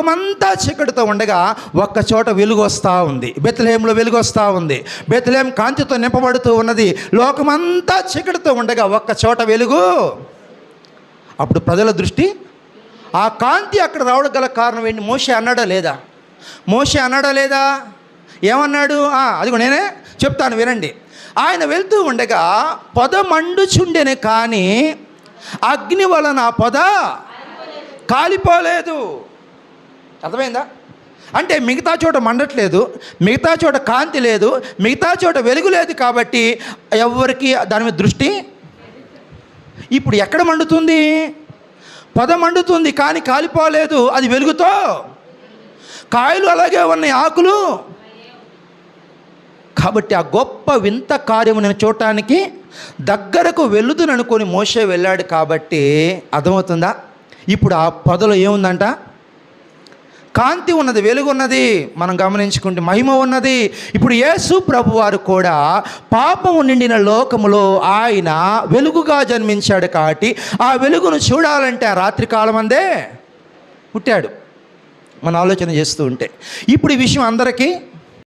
లోకమంతా చీకటితో ఉండగా ఒక్క చోట వెలుగు వస్తూ ఉంది. బెత్లహేంలో వెలుగు వస్తూ ఉంది. బెత్లహేం కాంతితో నింపబడుతూ ఉన్నది. లోకమంతా చీకటితో ఉండగా ఒక్క చోట వెలుగు. అప్పుడు ప్రజల దృష్టి ఆ కాంతి అక్కడ రావడం గల కారణం ఏంటి? మోషే అన్నాడా లేదా? మోషే అన్నాడా లేదా? ఏమన్నాడు? అది అదిగో నేనే చెప్తాను వినండి. ఆయన వెళ్తూ ఉండగా పొద మండుచుండెనే కానీ అగ్ని వలన ఆ పొద కాలిపోలేదు. అర్థమైందా? అంటే మిగతా చోట మండట్లేదు మిగతా చోట కాంతి లేదు మిగతా చోట వెలుగు లేదు కాబట్టి ఎవరికి దాని మీద దృష్టి? ఇప్పుడు ఎక్కడ మండుతుంది? పొద మండుతుంది కానీ కాలిపోలేదు అది వెలుగుతో? కాయలు అలాగే ఉన్నాయి ఆకులు? కాబట్టి ఆ గొప్ప వింత కార్యము నేను చూడటానికి దగ్గరకు వెళ్ళుదుననుకొని మోసే వెళ్ళాడు కాబట్టి అర్థమవుతుందా? ఇప్పుడు ఆ పొదలో ఏముందంట? కాంతి ఉన్నది వెలుగున్నది మనం గమనించుకుంటే మహిమ ఉన్నది. ఇప్పుడు యేసు ప్రభు వారు కూడా పాపము నిండిన లోకములో ఆయన వెలుగుగా జన్మించాడు కాబట్టి ఆ వెలుగును చూడాలంటే ఆ రాత్రి కాలం అందే పుట్టాడు. మన ఆలోచన చేస్తూ ఉంటే. ఇప్పుడు ఈ విషయం అందరికీ